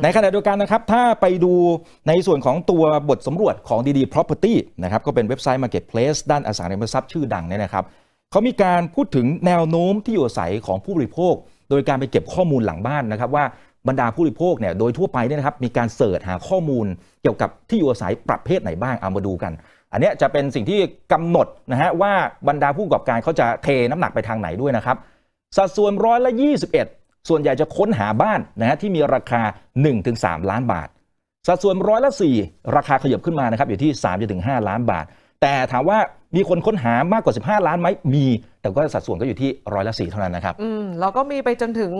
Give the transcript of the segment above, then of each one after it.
ในขณะเดียวกันนะครับ ถ้าไปดูในส่วนของตัวบทสำรวจของดีๆ Property นะครับ ก็เป็นเว็บไซต์ Marketplace ด้านอสังหาริมทรัพย์ชื่อดังเนี่ยนะครับเขามีการพูดถึงแนวโน้มที่อยู่อาศัยของผู้บริโภค โดยการไปเก็บข้อมูลหลังบ้านนะครับ ว่าบรรดาผู้บริโภคเนี่ยโดยทั่วไปเนี่ยนะครับมีการเสิร์ชหาข้อมูล เกี่ยวกับที่อยู่อาศัยประเภทไหนบ้างเอามาดูกัน อันนี้จะเป็นสิ่งที่กำหนดนะฮะว่าบรรดาผู้ประกอบการเขาจะเทน้ำหนักไปทางไหนด้วยนะครับสัดส่วนร้อยละ21 ส่วนใหญ่จะค้นหาบ้านนะฮะที่มีราคา 1-3 ล้านบาท สัดส่วนร้อยละ4ราคาขยับขึ้นมานะครับอยู่ที่ 3 5 ล้านบาท แต่ถามว่ามีคนค้นหามากกว่า 15 ล้านไหมมี แต่ก็สัดส่วนก็อยู่ที่ร้อยละ4เท่านั้นนะครับ อืมแล้วก็มีไปจนถึง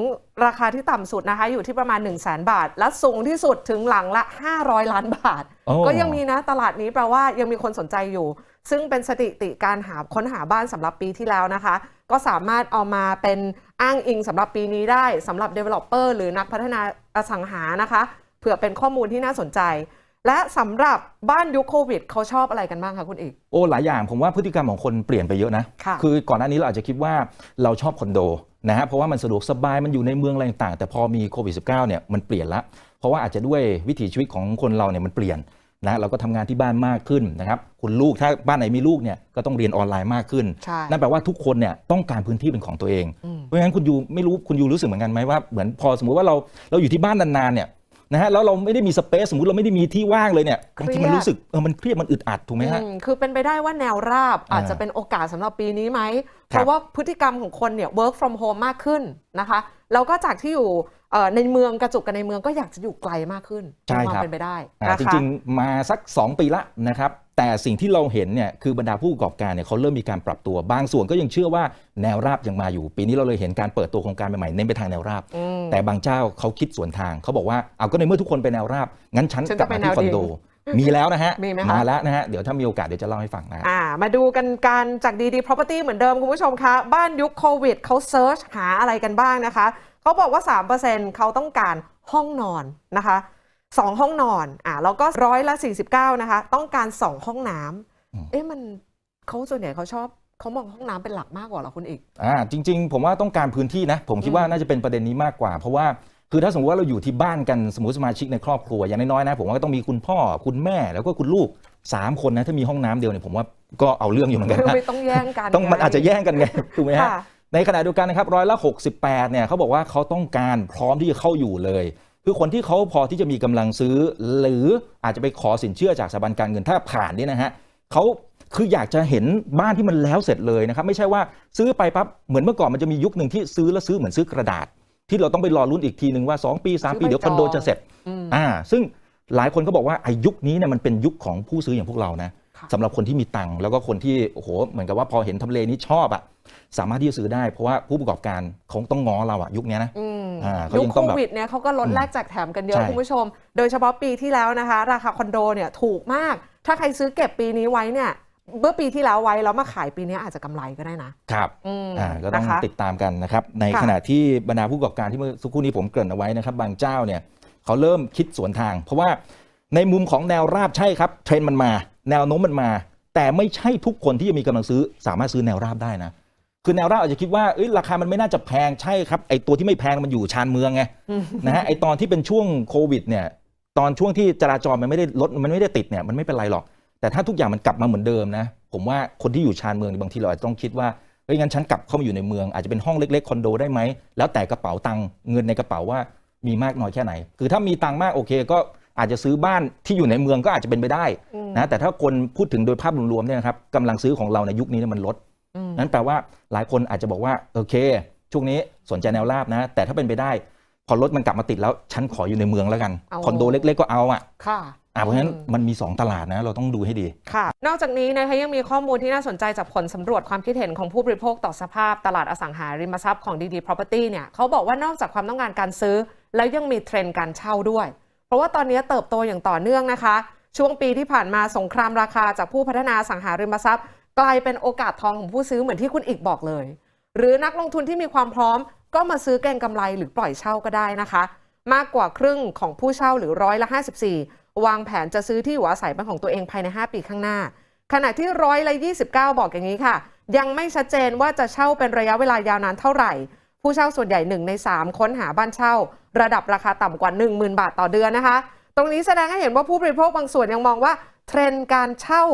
ราคาที่ต่ำสุดนะคะ อยู่ที่ประมาณ 1 0 0 0 0แบาท และสูงที่สุดถึงหลังละ 500 ล้านบาท ก็ยังมีนะตลาดนี้แปลว่ายังมีคนสนใจอยู่ ซึ่งเป็นสถิติการหาค้นหาบ้านสำหรับปีที่แล้วนะคะ ก็สามารถเอามาเป็นอ้างอิงสำหรับปีนี้ได้สำหรับ Developer หรือนักพัฒนาอสังหานะคะเผื่อเป็นข้อมูลที่น่าสนใจ และสำหรับบ้านยุคโควิดเขาชอบอะไรกันบ้างคะคุณเอกโอ้หลายอย่างผมว่าพฤติกรรมของคนเปลี่ยนไปเยอะนะค่ะอก่อนหน้านี้เราอาจจะคิดว่าเราชอบคอนโดนะฮะเพราะว่ามันสะดวกสบายมันอยู่ในเมืองอะไรต่างๆแต่พอมีโควิด -19 เนี่ยมันเปลี่ยนละ เพราะว่าอาจจะด้วยวิถีชีวิตของคนเราเนี่ยมันเปลี่ยนนะเราก็ทำงานที่บ้านมากขึ้นนะครับคุณลูกถ้าบ้านไหนมีลูกเนี่ยก็ต้องเรียนออนไลน์มากขึ้นใช่นั่นแปลว่าทุกคนเนี่ยต้องการพื้นที่เป็นของตัวเองอืมเพราะฉะนั้นคุณยูไม่รู้คุณยูรู้สึกเหมือนกันไหมว่าเหมือนพอสมมุติว่าเราเราอยู่ที่บ้านนานๆเนี่ย นะฮะแล้วเราไม่ได้มีสเปซสมมติเราไม่ได้มีที่ว่างเลยเนี่ยบางทีมันรู้สึกเออมันเครียดมันอึดอัดถูกไหมฮะอืมคือเป็นไปได้ว่าแนวราบอ่าอาจจะเป็นโอกาสสำหรับปีนี้ไหมครับเพราะว่าพฤติกรรมของคนเนี่ย work from home มากขึ้นนะคะแล้วก็จากที่อยู่เอ่อในเมืองกระจุกกันในเมืองก็อยากจะอยู่ไกลมากขึ้นใช่มีความครับเป็นไปได้อ่านะจคะริงๆ มาสัก 2 ปีละนะครับ แต่สิ่งที่เราเห็นเนี่ยคือบรรดาผู้ประกอบการเนี่ยเขาเริ่มมีการปรับตัว บางส่วนก็ยังเชื่อว่าแนวราบยังมาอยู่ ปีนี้เราเลยเห็นการเปิดตัวโครงการใหม่ๆเน้นไปทางแนวราบอืมแต่บางเจ้าเขาคิดสวนทางเขาบอกว่าเอาก็ในเมื่อทุกคนไปแนวราบ งั้นฉันฉันกลับจะมาไปที่คอนโดแนวดิ่มีแล้วนะฮะมีไหมคะแล้วนะฮะ เดี๋ยวถ้ามีโอกาสเดี๋ยวจะเล่าให้ฟังนะฮะอ่า มาดูกันการจากดีดี property เหมือนเดิมคุณผู้ชมคะ บ้านยุคโควิดเขาเซิร์ชหาอะไรกันบ้างนะคะ เขาบอกว่า 3%เขาต้องการห้องนอนนะคะ สองห้องนอนอ่าแล้วก็ร้อยละ 49 นะคะ ต้องการ 2 ห้องน้อืมำเอ๊ะมันเขาส่วนใหญ่เขาชอบเขามองห้องน้ำเป็นหลักมากกว่าเหรอคุณอีกอ่าจริง ๆ ผมว่าต้องการพื้นที่นะ ผมคิดว่าน่าจะเป็นประเด็นนี้มากกว่า เพราะว่าคือถ้าสมมติว่าเราอยู่ที่บ้านกันสมมติสมาชิกในครอบครัวอย่างน้อยๆนะผมว่าก็ต้องมีคุณพ่อคุณแม่แล้วก็คุณลูกสามคนนะถ้ามีห้องน้ำเดียวเนี่ยผมว่าก็เอาเรื่องอยู่เหมือนกันคือนะไม่ต้องแย่งกันต้องมันอาจจะแย่งกันไงถูกไหมฮะค่ะในขณะเดียวกันนะครับร้อยละ 68เนี่ยเขาบอกว่าเขาต้องการพร้อมที่จะเข้าอยู่เลย คือคนที่เขาพอที่จะมีกำลังซื้อ หรืออาจจะไปขอสินเชื่อจากสถาบันการเงินถ้าผ่านเนี่ยนะฮะเขาคืออยากจะเห็นบ้านที่มันแล้วเสร็จเลยนะครับ ไม่ใช่ว่าซื้อไปปั๊บเหมือนเมื่อก่อนมันจะมียุคหนึ่งที่ซื้อแล้วซื้อเหมือนซื้อกระดาษ ที่เราต้องไปรอรุ่นอีกทีหนึ่งว่า 2 ปี 3 ปีซื้อใบเดี๋ยวคอนโดจองจะเสร็จอืมอ่าซึ่งหลายคนก็บอกว่าไอ้ยุคนี้เนี่ยมันเป็นยุคของผู้ซื้ออย่างพวกเรานะค่ะสำหรับคนที่มีตังค์แล้วก็คนที่โอ้โหเหมือนกับว่าพอเห็นทำเลนี้ชอบอะสามารถที่จะซื้อได้เพราะว่าผู้ประกอบการเขาต้องง้อเราอะยุคเนี้ยนะอืมอ่าเขา ยุยัคงโคต้องแบบวิดเนี่ยเขาก็ลดอืมแลกแจกแถมกันเยอะใช่คุณผู้ชม โดยเฉพาะปีที่แล้วนะคะ ราคาคอนโดเนี่ยถูกมาก ถ้าใครซื้อเก็บปีนี้ไว้เนี่ยเมื่อปีที่แล้วไว้แล้วมาขายปีนี้อาจจะกำไรก็ได้นะครับอืมอ่าก็ต้องนะคะติดตามกันนะครับ ในค่ะขณะที่บรรดาผู้ประกอบการที่เมื่อสักครู่นี้ผมเกริ่นเอาไว้นะครับ บางเจ้าเนี่ยเขาเริ่มคิดสวนทาง เพราะว่าในมุมของแนวราบใช่ครับเทรนด์มันมา แนวโน้มมันมา แต่ไม่ใช่ทุกคนที่จะมีกำลังซื้อสามารถซื้อแนวราบได้นะ คือแนวราบอาจจะคิดว่าเอ้ยราคามันไม่น่าจะแพงใช่ครับไอตัวที่ไม่แพงมันอยู่ชานเมืองไงอืมนะฮะไอตอนที่เป็นช่วงโควิดเนี่ยตอนช่วงที่จราจรมันไม่ได้ลดมันไม่ได้ติดเนี่ยมันไม่เป็นไรหรอก แต่ถ้าทุกอย่างมันกลับมาเหมือนเดิมนะผมว่าคนที่อยู่ชานเมืองบางทีเราอาจจะต้องคิดว่าเฮ้ยงั้นฉันกลับเข้ามาอยู่ในเมืองอาจจะเป็นห้องเล็กๆคอนโดได้ไหมแล้วแต่กระเป๋าตังค์เงินในกระเป๋าว่ามีมากน้อยแค่ไหน คือถ้ามีตังค์มากโอเค ก็อาจจะซื้อบ้านที่อยู่ในเมืองก็อาจจะเป็นไปได้อืมนะแต่ถ้าคนพูดถึงโดยภาพรวมๆเนี่ยนะครับกำลังซื้อของเราในยุคนี้เนี่ยมันลดอืม นั้นแปลว่าหลายคนอาจจะบอกว่าโอเค ช่วงนี้สนใจแนวราบนะ แต่ถ้าเป็นไปได้ พอรถมันกลับมาติดแล้วฉันขออยู่ในเมืองแล้วกันเอาคอนโดเล็ก ๆก็เอาอะค่ะอะเพราะฉะนั้นอืมมันมี 2 ตลาดนะ เราต้องดูให้ดี ค่ะ นอกจากนี้นะคะยังมีข้อมูลที่น่าสนใจจากผลสำรวจความคิดเห็นของผู้บริโภคต่อสภาพตลาดอสังหาริมทรัพย์ของดีดี Property เนี่ยเขาบอกว่านอกจากความต้องการการซื้อ แล้วยังมีเทรนด์การเช่าด้วย เพราะว่าตอนนี้เติบโตอย่างต่อเนื่องนะคะ ช่วงปีที่ผ่านมาสงครามราคาจากผู้พัฒนาอสังหาริมทรัพย์ กลายเป็นโอกาสทองของผู้ซื้อเหมือนที่คุณอีกบอกเลย หรือนักลงทุนที่มีความพร้อม ก็มาซื้อเก็งกำไรหรือปล่อยเช่าก็ได้นะคะ มากกว่าครึ่งของผู้เช่าหรือร้อยละ 54 วางแผนจะซื้อที่อยู่อาศัยเป็นของตัวเองภายใน 5 ปีข้างหน้า ขณะที่ร้อยละ 29 บอกอย่างนี้ค่ะ ยังไม่ชัดเจนว่าจะเช่าเป็นระยะเวลายาวนานเท่าไหร่ ผู้เช่าส่วนใหญ่1ใน3 ค้นหาบ้านเช่า ระดับราคาต่ำกว่า 10,000 บาทต่อเดือนนะคะ ตรงนี้แสดงให้เห็นว่าผู้บริโภคบางส่วนยังมองว่าเทรนด์การเช่า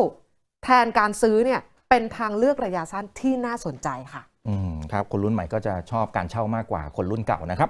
แทนการซื้อเนี่ย เป็นทางเลือกระยะสั้นที่น่าสนใจค่ะ อืมครับ คนรุ่นใหม่ก็จะชอบการเช่ามากกว่าคนรุ่นเก่านะครับ